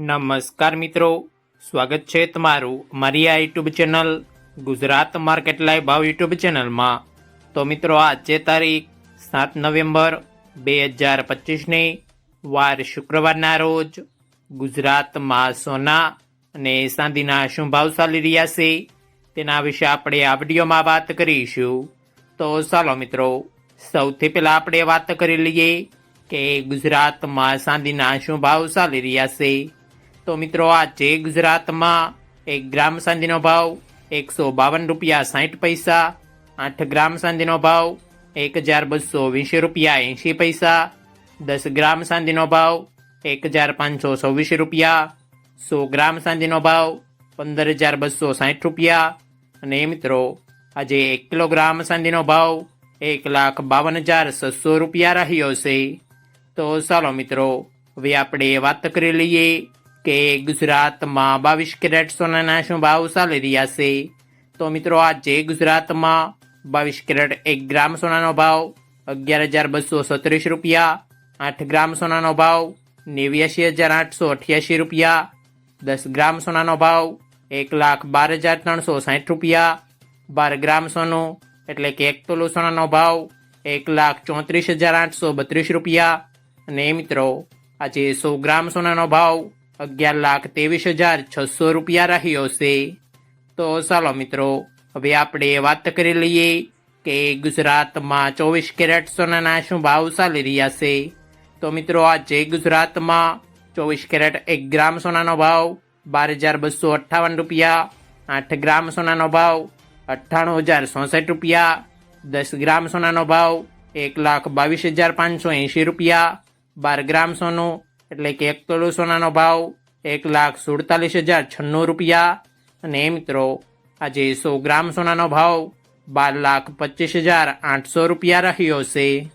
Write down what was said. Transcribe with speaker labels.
Speaker 1: નમસ્કાર મિત્રો. સ્વાગત છે તમારું મારી આ YouTube channel Gujarat market live ભાવ યુટ્યુબ ચેનલમાં. તો મિત્રો, આજે તારીખ સાત નવેમ્બર બે હજાર પચીસની વાર શુક્રવારના રોજ ગુજરાતમાં સોના અને ચાંદીના શું ભાવ ચાલી રહ્યા છે તેના વિશે આપણે આ વિડીયોમાં વાત કરીશું. તો ચાલો મિત્રો, સૌથી પહેલાં આપણે વાત કરી લઈએ કે ગુજરાતમાં ચાંદીના શું ભાવ ચાલી રહ્યા છે. તો મિત્રો, આ જે ગુજરાતમાં એક ગ્રામ સાંધીનો ભાવ એકસો બાવન રૂપિયા સાઠ પૈસા, આઠ ગ્રામ સાંધીનો ભાવ એક હજાર બસો વીસ રૂપિયા એંશી પૈસા, દસ ગ્રામ સાંધીનો ભાવ એક હજાર પાંચસો છવ્વીસ રૂપિયા, સો ગ્રામ સાંધીનો ભાવ પંદર હજાર બસો સાઠ રૂપિયા. અને મિત્રો, આજે એક કિલોગ્રામ સાંધીનો ભાવ એક લાખ બાવન હજાર છસો રૂપિયા રહ્યો છે. તો ચાલો મિત્રો, હવે આપણે વાત કરી લઈએ કે ગુજરાતમાં બાવીસ કેરેટ સોનાના શું ભાવ ચાલી રહ્યા છે? તો મિત્રો, આજે ગુજરાતમાં બાવીસ કેરેટ એક ગ્રામ સોનાનો ભાવ અગિયાર હજાર બસો સત્રીસ રૂપિયા, આઠ ગ્રામ સોનાનો ભાવ નેવ્યાસી હજાર આઠસો અઠ્યાસી રૂપિયા, દસ ગ્રામ સોનાનો ભાવ એક લાખ બાર હજાર ત્રણસો સાઠ રૂપિયા, બાર ગ્રામ સોનું એટલે કે એક તોલો સોનાનો ભાવ એક લાખ ચોત્રીસ હજાર આઠસો બત્રીસ રૂપિયા. અને મિત્રો, આજે સો ગ્રામ સોનાનો ભાવ અગિયાર લાખ ત્રેવીસ હજાર છસો રૂપિયા રહ્યો છે. તો ચાલો મિત્રો, હવે આપણે વાત કરી લઈએ કે ગુજરાતમાં ચોવીસ કેરેટ સોનાના શું ભાવ ચાલી રહ્યા છે. તો મિત્રો, આજે ગુજરાતમાં ચોવીસ કેરેટ એક ગ્રામ સોનાનો ભાવ બાર હજાર બસો અઠ્ઠાવન રૂપિયા, આઠ ગ્રામ સોનાનો ભાવ અઠ્ઠાણું હજાર ચોસઠ રૂપિયા, દસ ગ્રામ સોનાનો ભાવ એક લાખ બાવીસ હજાર પાંચસો એંશી રૂપિયા, બાર ગ્રામ સોનું એટલે કે એક તોલું સોનાનો ભાવ એક લાખ સુડતાલીસ હજાર છન્નું રૂપિયા. અને મિત્રો, આજે સો ગ્રામ સોનાનો ભાવ બાર લાખ પચીસ હજાર આઠસો રૂપિયા રહ્યો છે.